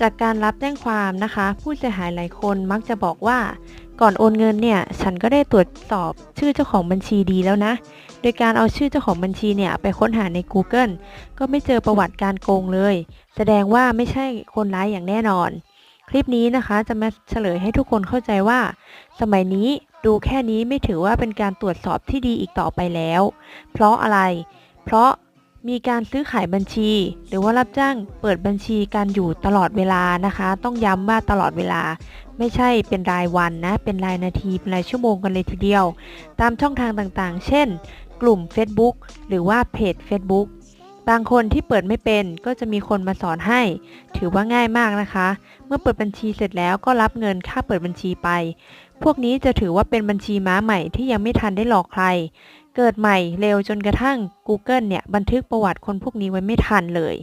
จากการรับแจ้งความนะคะ ผู้เสียหายหลายคนมักจะบอกว่า ก่อนโอนเงินเนี่ย ฉันก็ได้ตรวจสอบชื่อเจ้าของบัญชีดีแล้วนะ โดยการเอาชื่อเจ้าของบัญชีเนี่ยไปค้นหาใน Google ก็ไม่เจอประวัติการโกงเลย แสดงว่าไม่ใช่คนร้ายอย่างแน่นอน คลิปนี้นะคะจะมาเฉลยให้ทุกคนเข้าใจว่า สมัยนี้ดูแค่นี้ไม่ถือว่าเป็นการตรวจสอบที่ดีอีกต่อไปแล้ว เพราะอะไร เพราะ มีการซื้อขายบัญชี หรือว่ารับจ้างเปิดบัญชีการอยู่ตลอดเวลานะคะ ต้องย้ำว่าตลอดเวลา ไม่ใช่เป็นรายวันนะ เป็นรายนาที เป็นรายชั่วโมงกันเลยทีเดียว ตามช่องทางต่างๆ เช่น กลุ่ม Facebook หรือว่าเพจ Facebook บางคนที่เปิดไม่เป็นก็จะมีคนมาสอนให้ ถือว่าง่ายมากนะคะ เมื่อเปิดบัญชีเสร็จแล้วก็รับเงินค่าเปิดบัญชีไป พวกนี้จะถือว่าเป็นบัญชีม้าใหม่ที่ยังไม่ทันได้หลอกใคร เกิดใหม่เร็วจนกระทั่ง Google เนี่ย บันทึกประวัติคนพวกนี้ไว้ไม่ทันเลย